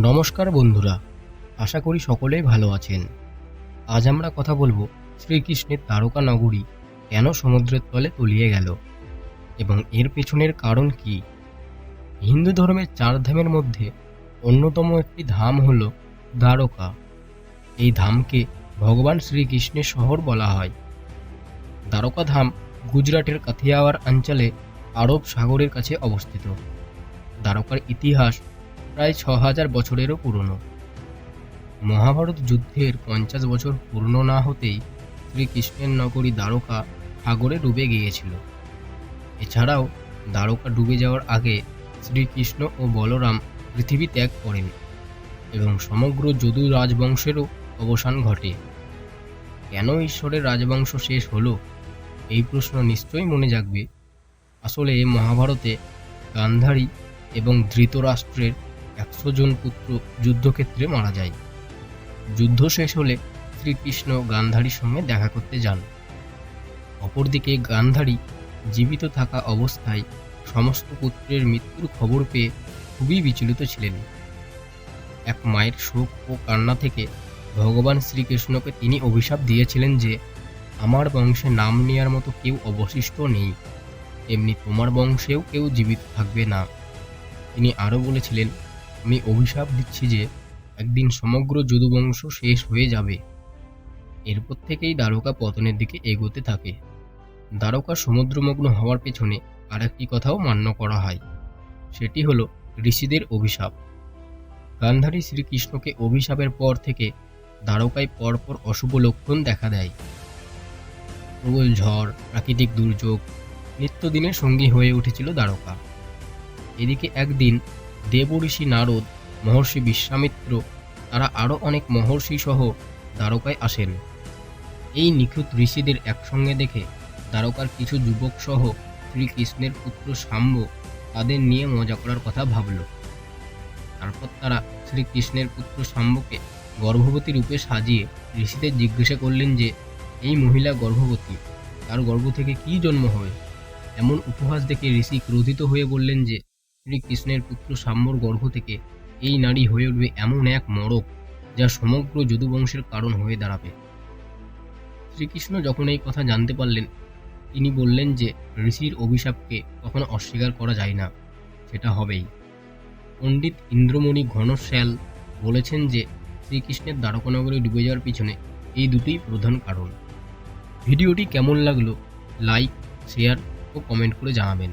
নমস্কার বন্ধুরা, আশা করি সকলেই ভালো আছেন। আজ আমরা কথা বলব শ্রীকৃষ্ণের তারকা নগরী কেন সমুদ্রের তলে তলিয়ে গেল এবং এর পেছনের কারণ কি? হিন্দু ধর্মের চার ধামের মধ্যে অন্যতম একটি ধাম হল দ্বারকা। এই ধামকে ভগবান শ্রীকৃষ্ণের শহর বলা হয়। দ্বারকা ধাম গুজরাটের কাথিয়াওয়ার অঞ্চলে আরব সাগরের কাছে অবস্থিত। দ্বারকার ইতিহাস প্রায় ছ হাজার বছরেরও পুরনো। মহাভারত যুদ্ধের পঞ্চাশ বছর পূর্ণ না হতেই শ্রীকৃষ্ণের নগরী দ্বারকা সাগরে ডুবে গিয়েছিল। এছাড়াও দ্বারকা ডুবে যাওয়ার আগে শ্রীকৃষ্ণ ও বলরাম পৃথিবী ত্যাগ করেন এবং সমগ্র যদু রাজবংশেরও অবসান ঘটে। কেন ঈশ্বরের রাজবংশ শেষ হলো? এই প্রশ্ন নিশ্চয়ই মনে জাগবে। আসলে মহাভারতে গান্ধারী এবং ধৃতরাষ্ট্রের একশো জন পুত্র যুদ্ধক্ষেত্রে মারা যায়। যুদ্ধ শেষ হলে শ্রীকৃষ্ণ গান্ধারীর সঙ্গে দেখা করতে যান। অপরদিকে গান্ধারী জীবিত থাকা অবস্থায় সমস্ত পুত্রের মৃত্যুর খবর পেয়ে খুবই বিচলিত ছিলেন। এক মায়ের শোক ও কান্না থেকে ভগবান শ্রীকৃষ্ণকে তিনি অভিশাপ দিয়েছিলেন যে, আমার বংশে নাম নেওয়ার মতো কেউ অবশিষ্ট নেই। এমনি তোমার বংশেও কেউ জীবিত থাকবে না। তিনি আরও বলেছিলেন আমি অভিশাপ দিচ্ছি যে একদিন সমগ্র যদুবংশ শেষ হয়ে যাবে। এরপর থেকেই দ্বারকা পতনের দিকে এগোতে থাকে। দ্বারকা সমুদ্রমগ্ন হওয়ার পেছনে আরেকটি কথাও মান্য করা হয়। সেটি হলো ঋষিদের অভিশাপ। গান্ধারী শ্রীকৃষ্ণকে অভিশাপের পর থেকে দ্বারকায় পরপর অশুভ লক্ষণ দেখা দেয়। প্রবল ঝড়, প্রাকৃতিক দুর্যোগ, নিত্যদিনের সঙ্গী হয়ে উঠেছিল দ্বারকা। এদিকে একদিন দেবঋষি নারদ, মহর্ষি বিশ্বামিত্র, তারা আরও অনেক মহর্ষি সহ দ্বারকায় আসেন। এই নিখুঁত ঋষিদের একসঙ্গে দেখে দ্বারকার কিছু যুবক সহ শ্রীকৃষ্ণের পুত্র সাম্ব তাদের নিয়ে মজা করার কথা ভাবল। তারপর তারা শ্রীকৃষ্ণের পুত্র সাম্বকে গর্ভবতী রূপে সাজিয়ে ঋষিদের জিজ্ঞাসা করলেন যে, এই মহিলা গর্ভবতী, তার গর্ভ থেকে কি জন্ম হবে এমন উপহাস দেখে ঋষি ক্রোধিত হয়ে বললেন যে শ্রীকৃষ্ণের পুত্র সাম্যর গর্ভ থেকে এই নারী হয়ে উঠবে এমন এক মরক, যা সমগ্র যদুবংশের কারণ হয়ে দাঁড়াবে। শ্রীকৃষ্ণ যখন এই কথা জানতে পারলেন, তিনি বললেন যে ঋষির অভিশাপকে কখনো অস্বীকার করা যায় না, সেটা হবেই। পণ্ডিত ইন্দ্রমণি ঘনশ্যাল বলেছেন যে শ্রীকৃষ্ণের দ্বারকানগরে ডুবে যাওয়ার পিছনে এই দুটোই প্রধান কারণ। ভিডিওটি কেমন লাগল, লাইক, শেয়ার ও কমেন্ট করে জানাবেন।